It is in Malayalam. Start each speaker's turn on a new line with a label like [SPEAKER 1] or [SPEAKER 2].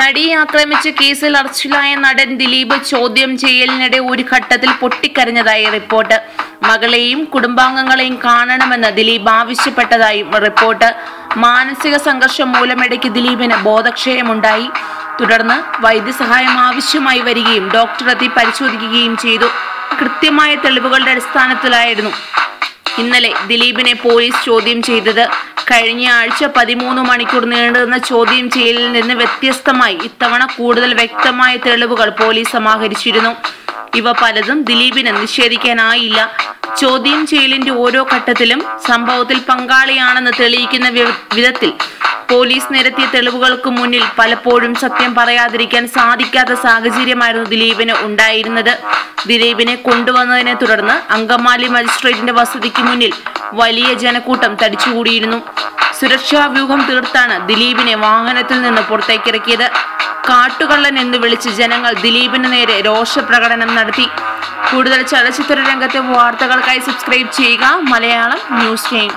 [SPEAKER 1] നടിയെ ആക്രമിച്ച കേസിൽ അറസ്റ്റിലായ നടൻ ദിലീപ് ചോദ്യം ചെയ്യലിനിടെ ഒരു ഘട്ടത്തിൽ പൊട്ടിക്കരഞ്ഞതായി റിപ്പോർട്ട്. മകളെയും കുടുംബാംഗങ്ങളെയും കാണണമെന്ന് ദിലീപ് ആവശ്യപ്പെട്ടതായും റിപ്പോർട്ട്. മാനസിക സംഘർഷം മൂലമിടയ്ക്ക് ദിലീപിന് ബോധക്ഷയമുണ്ടായി. തുടർന്ന് വൈദ്യസഹായം ആവശ്യമായി വരികയും ഡോക്ടറെത്തി പരിശോധിക്കുകയും ചെയ്തു. കൃത്യമായ തെളിവുകളുടെ അടിസ്ഥാനത്തിലായിരുന്നു ഇന്നലെ ദിലീപിനെ പോലീസ് ചോദ്യം ചെയ്തത്. കഴിഞ്ഞ ആഴ്ച പതിമൂന്ന് മണിക്കൂർ നീണ്ടുനിന്ന ചോദ്യം ചെയ്യലിൽ നിന്ന് വ്യത്യസ്തമായി ഇത്തവണ കൂടുതൽ വ്യക്തമായ തെളിവുകൾ പോലീസ് സമാഹരിച്ചിരുന്നു. ഇവ പലതും ദിലീപിന് നിഷേധിക്കാനായില്ല. ചോദ്യം ചെയ്യലിന്റെ ഓരോ ഘട്ടത്തിലും സംഭവത്തിൽ പങ്കാളിയാണെന്ന് തെളിയിക്കുന്ന വിധത്തിൽ പോലീസ് നിരത്തിയ തെളിവുകൾക്ക് മുന്നിൽ പലപ്പോഴും സത്യം പറയാതിരിക്കാൻ സാധിക്കാത്ത സാഹചര്യമായിരുന്നു ദിലീപിന് ഉണ്ടായിരുന്നത്. ദിലീപിനെ കൊണ്ടുവന്നതിനെ തുടർന്ന് അങ്കമാലി മജിസ്ട്രേറ്റിന്റെ വസതിക്ക് മുന്നിൽ വലിയ ജനക്കൂട്ടം തടിച്ചുകൂടിയിരുന്നു. സുരക്ഷാ വ്യൂഹം തീർത്താണ് ദിലീപിനെ വാഹനത്തിൽ നിന്ന് പുറത്തേക്കിറക്കിയത്. കാട്ടുകള്ളൻ എന്ന് വിളിച്ച് ജനങ്ങൾ ദിലീപിന് നേരെ രോഷപ്രകടനം നടത്തി. കൂടുതൽ ചലച്ചിത്ര രംഗത്തെ വാർത്തകൾക്കായി സബ്സ്ക്രൈബ് ചെയ്യുക. Malayalam news time.